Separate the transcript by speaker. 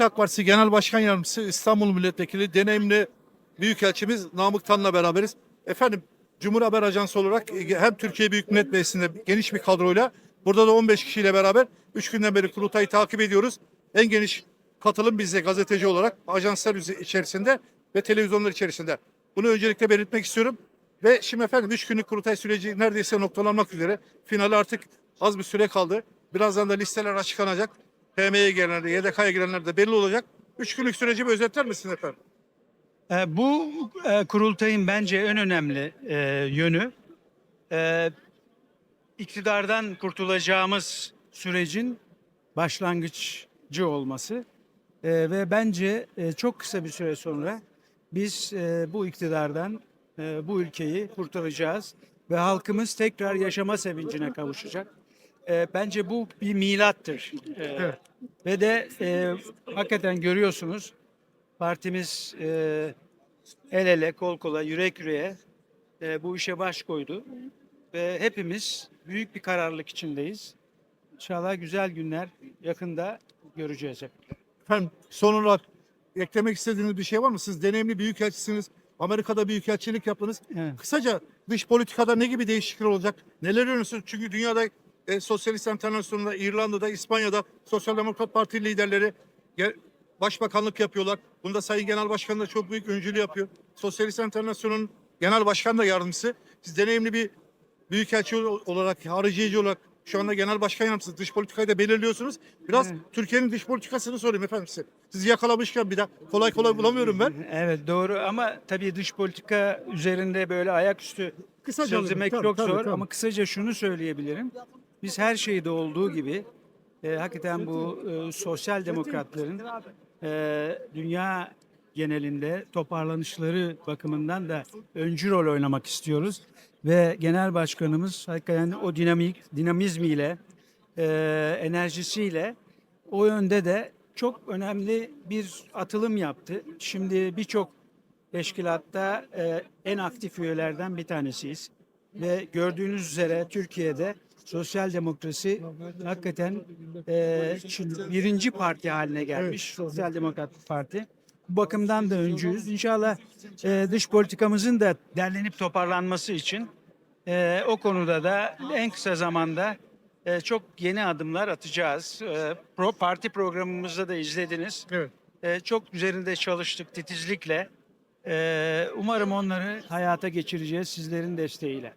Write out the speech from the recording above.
Speaker 1: AK Partisi Genel Başkan Yardımcısı İstanbul Milletvekili deneyimli Büyükelçimiz Namık Tan'la beraberiz. Efendim Cumhur Haber Ajansı olarak e, hem Türkiye Büyük Millet Meclisi'nde geniş bir kadroyla burada da 15 kişiyle beraber 3 günden beri kurultayı takip ediyoruz. En geniş katılım bizde gazeteci olarak ajanslar içerisinde ve televizyonlar içerisinde. Bunu öncelikle belirtmek istiyorum. Ve şimdi efendim 3 günlük kurultay süreci neredeyse noktalanmak üzere. Finale artık az bir süre kaldı. Birazdan da listeler açıklanacak. PM'ye gelenler de YDK'ya girenler de belli olacak. 3 günlük süreci bir özetler misin efendim?
Speaker 2: E, Bu e, kurultayın bence en önemli e, yönü e, iktidardan kurtulacağımız sürecin başlangıçcı olması E, ve bence e, çok kısa bir süre sonra biz e, bu iktidardan e, bu ülkeyi kurtaracağız ve halkımız tekrar yaşama sevincine kavuşacak. E, bence bu bir milattır. E,
Speaker 1: Evet.
Speaker 2: Ve de e, hakikaten görüyorsunuz partimiz e, el ele, kol kola, yürek yüreğe e, bu işe baş koydu. Ve hepimiz büyük bir kararlılık içindeyiz. İnşallah güzel günler yakında göreceğiz. hep.
Speaker 1: Efendim son olarak eklemek istediğiniz bir şey var mı? Siz deneyimli büyükelçisiniz. Amerika'da büyükelçilik yaptınız.
Speaker 2: Evet.
Speaker 1: Kısaca dış politikada ne gibi değişiklikler olacak? Neler öneriyorsunuz? Çünkü dünyada e, Sosyalist Enternasyon'da, İrlanda'da, İspanya'da Sosyal Demokrat Parti liderleri başbakanlık yapıyorlar. Bunda Sayın Genel Başkan da çok büyük öncülüğü yapıyor. Sosyalist Enternasyon'un genel başkan da yardımcısı. Siz deneyimli bir büyükelçi ol- olarak, hariciyeci olarak şu anda genel başkan yardımcısı dış politikayı da belirliyorsunuz. Biraz
Speaker 2: Evet.
Speaker 1: Türkiye'nin dış politikasını sorayım efendim size. Sizi yakalamışken bir daha kolay kolay bulamıyorum ben.
Speaker 2: Evet doğru ama tabii dış politika üzerinde böyle ayaküstü
Speaker 1: Kısaca
Speaker 2: söz
Speaker 1: alayım.
Speaker 2: demek
Speaker 1: Tabii,
Speaker 2: çok zor
Speaker 1: tabii.
Speaker 2: ama kısaca şunu söyleyebilirim. Biz her şeyde olduğu gibi e, hakikaten bu e, sosyal demokratların e, dünya genelinde toparlanışları bakımından da öncü rol oynamak istiyoruz. Ve genel başkanımız hakikaten o dinamik, dinamizmiyle, e, enerjisiyle o yönde de çok önemli bir atılım yaptı. Şimdi birçok teşkilatta e, en aktif üyelerden bir tanesiyiz. Ve gördüğünüz üzere Türkiye'de sosyal demokrasi hakikaten e, birinci parti haline gelmiş. Sosyal Demokrat Parti. Bu bakımdan da öncüyüz. İnşallah e, dış politikamızın da derlenip toparlanması için e, o konuda da en kısa zamanda e, çok yeni adımlar atacağız. E, pro, parti programımızda da izlediniz.
Speaker 1: Evet.
Speaker 2: E, çok üzerinde çalıştık titizlikle. E, umarım onları hayata geçireceğiz sizlerin desteğiyle.